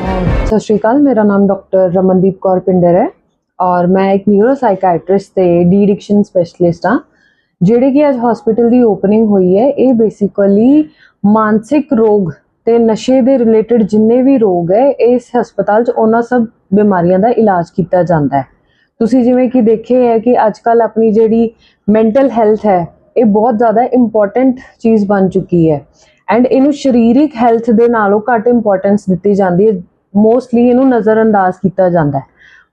ਸਤਿ ਸ਼੍ਰੀ ਅਕਾਲ, ਮੇਰਾ ਨਾਮ ਡਾਕਟਰ ਰਮਨਦੀਪ ਕੌਰ ਪਿੰਡਰ ਹੈ ਔਰ ਮੈਂ ਇੱਕ ਨਿਊਰੋ ਸਾਈਕੈਟ੍ਰਿਸਟ ਤੇ ਡੀ ਐਡਿਕਸ਼ਨ ਸਪੈਸ਼ਲਿਸਟ ਹਾਂ। ਜਿਹੜੇ ਕਿ ਅੱਜ ਹਸਪੀਟਲ ਦੀ ਓਪਨਿੰਗ ਹੋਈ ਹੈ, ਇਹ ਬੇਸਿਕਲੀ ਮਾਨਸਿਕ ਰੋਗ ਤੇ ਨਸ਼ੇ ਦੇ ਰਿਲੇਟਡ ਜਿੰਨੇ ਵੀ ਰੋਗ ਹੈ, ਇਸ ਹਸਪਤਾਲ 'ਚ ਉਹਨਾਂ ਸਭ ਬਿਮਾਰੀਆਂ ਦਾ ਇਲਾਜ ਕੀਤਾ ਜਾਂਦਾ ਹੈ। ਤੁਸੀਂ ਜਿਵੇਂ ਕਿ ਦੇਖੇ ਹੈ ਕਿ ਅੱਜ ਕੱਲ ਆਪਣੀ ਜਿਹੜੀ ਮੈਂਟਲ ਹੈਲਥ ਹੈ, ਇਹ ਬਹੁਤ ਜ਼ਿਆਦਾ ਇੰਪੋਰਟੈਂਟ ਚੀਜ਼ ਬਣ ਚੁੱਕੀ ਹੈ। ਐਂਡ ਇਹਨੂੰ ਸਰੀਰਿਕ ਹੈਲਥ ਦੇ ਨਾਲੋਂ ਘੱਟ ਇੰਪੋਰਟੈਂਸ ਦਿੱਤੀ ਜਾਂਦੀ ਹੈ ਮੋਸਟਲੀ ਇਹਨੂੰ ਨਜ਼ਰਅੰਦਾਜ਼ ਕੀਤਾ ਜਾਂਦਾ ਹੈ।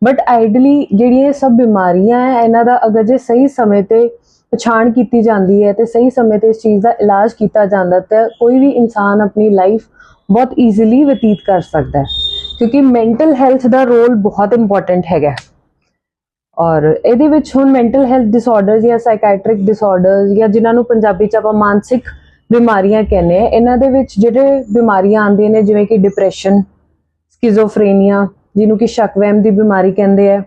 ਬਟ ਆਈਡਲੀ ਜਿਹੜੀਆਂ ਇਹ ਸਭ ਬਿਮਾਰੀਆਂ ਹੈ, ਇਹਨਾਂ ਦਾ ਅਗਰ ਜੇ ਸਹੀ ਸਮੇਂ ਤੇ ਪਛਾਣ ਕੀਤੀ ਜਾਂਦੀ ਹੈ ਤੇ ਸਹੀ ਸਮੇਂ ਤੇ ਇਸ ਚੀਜ਼ ਦਾ ਇਲਾਜ ਕੀਤਾ ਜਾਂਦਾ ਤਾਂ ਕੋਈ ਵੀ ਇਨਸਾਨ ਆਪਣੀ ਲਾਈਫ ਬਹੁਤ ਈਜ਼ੀਲੀ ਬਤੀਤ ਕਰ ਸਕਦਾ ਹੈ। ਕਿਉਂਕਿ ਮੈਂਟਲ ਹੈਲਥ ਦਾ ਰੋਲ ਬਹੁਤ ਇੰਪੋਰਟੈਂਟ ਹੈਗਾ ਔਰ ਇਹਦੇ ਵਿੱਚ ਹੁਣ ਮੈਂਟਲ ਹੈਲਥ ਡਿਸਆਰਡਰਸ ਜਾਂ ਸਾਈਕੈਟ੍ਰਿਕ ਡਿਸਆਰਡਰਸ ਜਾਂ ਜਿਨ੍ਹਾਂ ਨੂੰ ਪੰਜਾਬੀ ਚ ਆਪਾਂ ਮਾਨਸਿਕ ਬਿਮਾਰੀਆਂ ਕਹਿੰਦੇ ਆ, ਇਹਨਾਂ ਦੇ ਵਿੱਚ ਜਿਹੜੇ ਬਿਮਾਰੀਆਂ ਆਉਂਦੀਆਂ ਨੇ, ਜਿਵੇਂ ਕਿ ਡਿਪਰੈਸ਼ਨ ਸਕਿਜ਼ੋਫਰੇਨੀਆ ਜਿਹਨੂੰ ਕਿ ਸ਼ੱਕ ਵਹਿਮ ਦੀ ਬਿਮਾਰੀ ਕਹਿੰਦੇ ਆ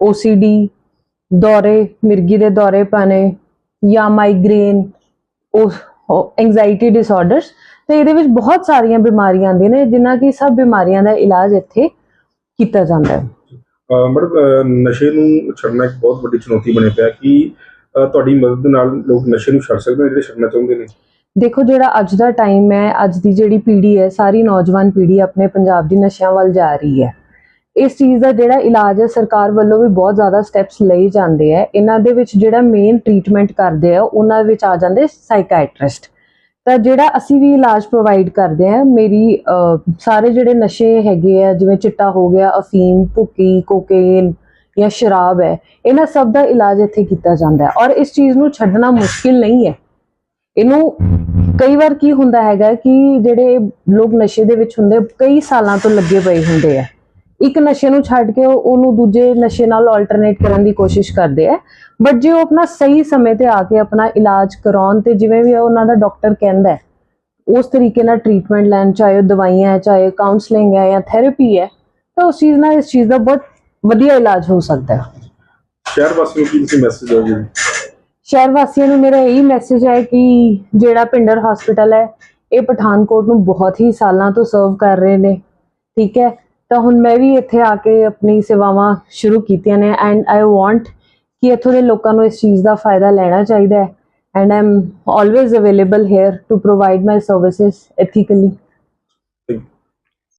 OCD ਦੌਰੇ, ਮਿਰਗੀ ਦੇ ਦੌਰੇ ਪਾਣੇ, ਜਾਂ ਮਾਈਗ੍ਰੇਨ ਉਹ ਐਂਜ਼ਾਈਟੀ ਡਿਸਆਰਡਰਸ ਤੇ ਇਹਦੇ ਵਿੱਚ ਬਹੁਤ ਸਾਰੀਆਂ ਬਿਮਾਰੀਆਂ ਆਉਂਦੀਆਂ ਨੇ ਜਿਨ੍ਹਾਂ ਕੀ ਸਭ ਬਿਮਾਰੀਆਂ ਦਾ ਇਲਾਜ ਇੱਥੇ ਕੀਤਾ ਜਾਂਦਾ ਹੈ। ਮੈਡਮ ਨਸ਼ੇ ਨੂੰ ਛੱਡਣਾ ਇੱਕ ਬਹੁਤ ਵੱਡੀ ਚੁਣੌਤੀ ਬਣੀ ਪਿਆ ਕਿ ਤੁਹਾਡੀ ਮਦਦ ਨਾਲ ਲੋਕ ਨਸ਼ੇ ਨੂੰ ਛੱਡ ਸਕਦੇ ਨੇ, ਜਿਹੜੇ ਛੱਡਣਾ ਚਾਹੁੰਦੇ ਨੇ? ਦੇਖੋ ਜਿਹੜਾ ਅੱਜ ਦਾ ਟਾਈਮ ਹੈ, ਅੱਜ ਦੀ ਜਿਹੜੀ ਪੀੜ੍ਹੀ ਹੈ, ਸਾਰੀ ਨੌਜਵਾਨ ਪੀੜ੍ਹੀ ਆਪਣੇ ਪੰਜਾਬ ਦੀ ਨਸ਼ਿਆਂ ਵੱਲ ਜਾ ਰਹੀ ਹੈ। ਇਸ ਚੀਜ਼ ਦਾ ਜਿਹੜਾ ਇਲਾਜ ਹੈ, ਸਰਕਾਰ ਵੱਲੋਂ ਵੀ ਬਹੁਤ ਜ਼ਿਆਦਾ ਸਟੈਪਸ ਲਏ ਜਾਂਦੇ ਆ ਇਹਨਾਂ ਦੇ ਵਿੱਚ ਜਿਹੜਾ ਮੇਨ ਟ੍ਰੀਟਮੈਂਟ ਕਰਦੇ ਆ, ਉਹਨਾਂ ਵਿੱਚ ਆ ਜਾਂਦੇ ਸਾਈਕੈਟ੍ਰਿਸਟ ਤਾਂ ਜਿਹੜਾ ਅਸੀਂ ਵੀ ਇਲਾਜ ਪ੍ਰੋਵਾਈਡ ਕਰਦੇ ਆ ਮੇਰੀ ਸਾਰੇ ਜਿਹੜੇ ਨਸ਼ੇ ਹੈਗੇ ਆ, ਜਿਵੇਂ ਚਿੱਟਾ ਹੋ ਗਿਆ, ਅਫੀਮ, ਭੁੱਕੀ ਕੋਕੇਨ ਜਾਂ ਸ਼ਰਾਬ ਹੈ, ਇਹਨਾਂ ਸਭ ਦਾ ਇਲਾਜ ਇੱਥੇ ਕੀਤਾ ਜਾਂਦਾ ਹੈ। ਔਰ ਇਸ ਚੀਜ਼ ਨੂੰ ਛੱਡਣਾ ਮੁਸ਼ਕਿਲ ਨਹੀਂ ਹੈ। ਇਹਨੂੰ ਕਈ ਵਾਰ ਕੀ ਹੁੰਦਾ ਹੈਗਾ ਕਿ ਜਿਹੜੇ ਲੋਕ ਨਸ਼ੇ ਦੇ ਵਿੱਚ ਹੁੰਦੇ, ਕਈ ਸਾਲਾਂ ਤੋਂ ਲੱਗੇ ਪਏ ਹੁੰਦੇ ਆ। ਇੱਕ ਨਸ਼ੇ ਨੂੰ ਛੱਡ ਕੇ ਉਹਨੂੰ ਦੂਜੇ ਨਸ਼ੇ ਨਾਲ ਆਲਟਰਨੇਟ ਕਰਨ ਦੀ ਕੋਸ਼ਿਸ਼ ਕਰਦੇ ਆ। ਬਟ ਜੇ ਉਹ ਆਪਣਾ ਸਹੀ ਸਮੇਂ ਤੇ ਆ ਕੇ ਆਪਣਾ ਇਲਾਜ ਕਰਾਉਣ ਤੇ ਜਿਵੇਂ ਵੀ ਉਹਨਾਂ ਦਾ ਡਾਕਟਰ ਕਹਿੰਦਾ ਉਸ ਤਰੀਕੇ ਨਾਲ ਟ੍ਰੀਟਮੈਂਟ ਲੈਣ, ਚਾਹੇ ਦਵਾਈਆਂ ਹੈ, ਚਾਹੇ ਕਾਉਂਸਲਿੰਗ ਹੈ ਜਾਂ ਥੈਰੇਪੀ ਹੈ, ਤਾਂ ਉਸ ਚੀਜ਼ ਨਾਲ ਇਸ ਚੀਜ਼ ਦਾ ਬਹੁਤ ਵਧੀਆ ਇਲਾਜ ਹੋ ਸਕਦਾ ਹੈ। ਸ਼ਹਿਰ ਵਾਸੀਆਂ ਨੂੰ ਕੀ ਤੁਸੀਂ ਮੈਸੇਜ ਦਿਓਗੇ? ਸ਼ਹਿਰ ਵਾਸੀਆਂ ਨੂੰ ਮੇਰਾ ਇਹੀ ਮੈਸੇਜ ਹੈ ਕਿ ਜਿਹੜਾ ਪਿੰਡਰ ਹਸਪੀਟਲ ਹੈ, ਇਹ ਪਠਾਨਕੋਟ ਨੂੰ ਬਹੁਤ ਹੀ ਸਾਲਾਂ ਤੋਂ ਸਰਵ ਕਰ ਰਹੇ ਨੇ, ਠੀਕ ਹੈ? ਤਾਂ ਹੁਣ ਮੈਂ ਵੀ ਇੱਥੇ ਆ ਕੇ ਆਪਣੀ ਸੇਵਾਵਾਂ ਸ਼ੁਰੂ ਕੀਤੀਆਂ ਨੇ ਐਂਡ ਆਈ ਵਾਂਟ ਕਿ ਇੱਥੋਂ ਦੇ ਲੋਕਾਂ ਨੂੰ ਇਸ ਚੀਜ਼ ਦਾ ਫਾਇਦਾ ਲੈਣਾ ਚਾਹੀਦਾ ਹੈ। And I am always available here to provide my services ethically